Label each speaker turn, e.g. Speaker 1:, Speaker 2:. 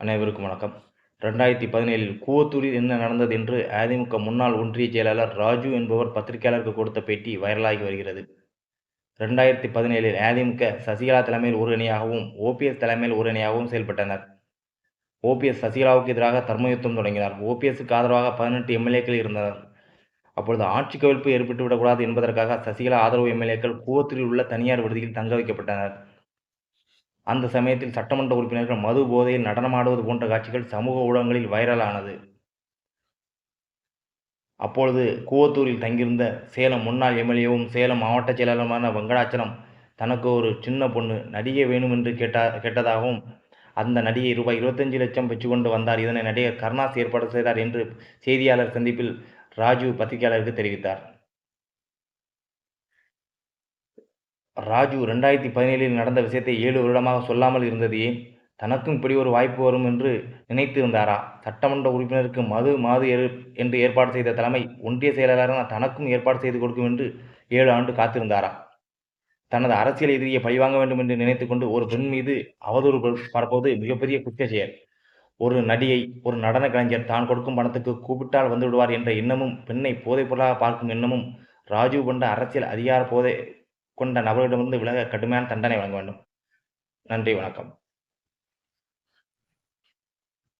Speaker 1: அனைவருக்கும் வணக்கம். ரெண்டாயிரத்தி பதினேழில் கூவத்தூரில் என்ன நடந்தது என்று அதிமுக முன்னாள் ஒன்றிய செயலாளர் ராஜு என்பவர் பத்திரிகையாளருக்கு கொடுத்த பேட்டி வைரலாகி வருகிறது. ரெண்டாயிரத்தி பதினேழில் அதிமுக சசிகலா தலைமையில் ஒரு அணியாகவும் ஓபிஎஸ் தலைமையில் ஒரு அணியாகவும் செயல்பட்டனர் ஓபிஎஸ் சசிகலாவுக்கு எதிராக தர்மயுத்தம் தொடங்கினார். ஓபிஎஸ்க்கு ஆதரவாக பதினெட்டு எம்எல்ஏக்கள் இருந்தனர். அப்பொழுது ஆட்சி கவிழ்ப்பு ஏற்பட்டுவிடக்கூடாது என்பதற்காக சசிகலா ஆதரவு எம்எல்ஏக்கள் கூவத்தூரில் உள்ள தனியார் விடுதியில் தங்க வைக்கப்பட்டனர். அந்த சமயத்தில் சட்டமன்ற உறுப்பினர்கள் மது போதையில் நடனமாடுவது போன்ற காட்சிகள் சமூக ஊடகங்களில் வைரலானது. அப்பொழுது கூவத்தூரில் தங்கியிருந்த சேலம் முன்னாள் எம்எல்ஏவும் சேலம் மாவட்ட செயலாளருமான வெங்கடாச்சலம் தனக்கு ஒரு சின்ன பொண்ணு நடிகை வேணும் என்று கேட்டா கேட்டதாகவும் அந்த நடிகை ரூபாய் இருபத்தஞ்சு லட்சம் பெற்றுக்கொண்டு வந்தார். இதனை நடிகர் கருணாஸ் ஏற்பாடு செய்தார் என்று செய்தியாளர் சந்திப்பில் ராஜு பத்திரிகையாளருக்கு தெரிவித்தார். ராஜு ரெண்டாயிரத்தி பதினேழில் நடந்த விஷயத்தை ஏழு வருடமாக சொல்லாமல் இருந்தது ஏன்? தனக்கும் இப்படி ஒரு வாய்ப்பு வரும் என்று நினைத்து இருந்தாரா சட்டமன்ற உறுப்பினருக்கு மது மாது என்று ஏற்பாடு செய்த தலைமை ஒன்றிய செயலாளரான தனக்கும் ஏற்பாடு செய்து கொடுக்கும் என்று ஏழு ஆண்டு காத்திருந்தாரா? தனது அரசியல் எதிரியை பழிவாங்க வேண்டும் என்று நினைத்து கொண்டு ஒரு பெண் மீது அவதூறு பரப்புவது மிகப்பெரிய குற்ற செயல் ஒரு நடிகை ஒரு நடன கலைஞர் தான் கொடுக்கும் பணத்துக்கு கூப்பிட்டால் வந்து விடுவார் என்ற எண்ணமும் பெண்ணை போதைப் பொருளாக பார்க்கும் எண்ணமும் ராஜீவ் கொண்ட அரசியல் அதிகார போதை கொண்ட நபர்களிடமிருந்து விலக கடுமையான தண்டனை வழங்க வேண்டும். நன்றி வணக்கம்.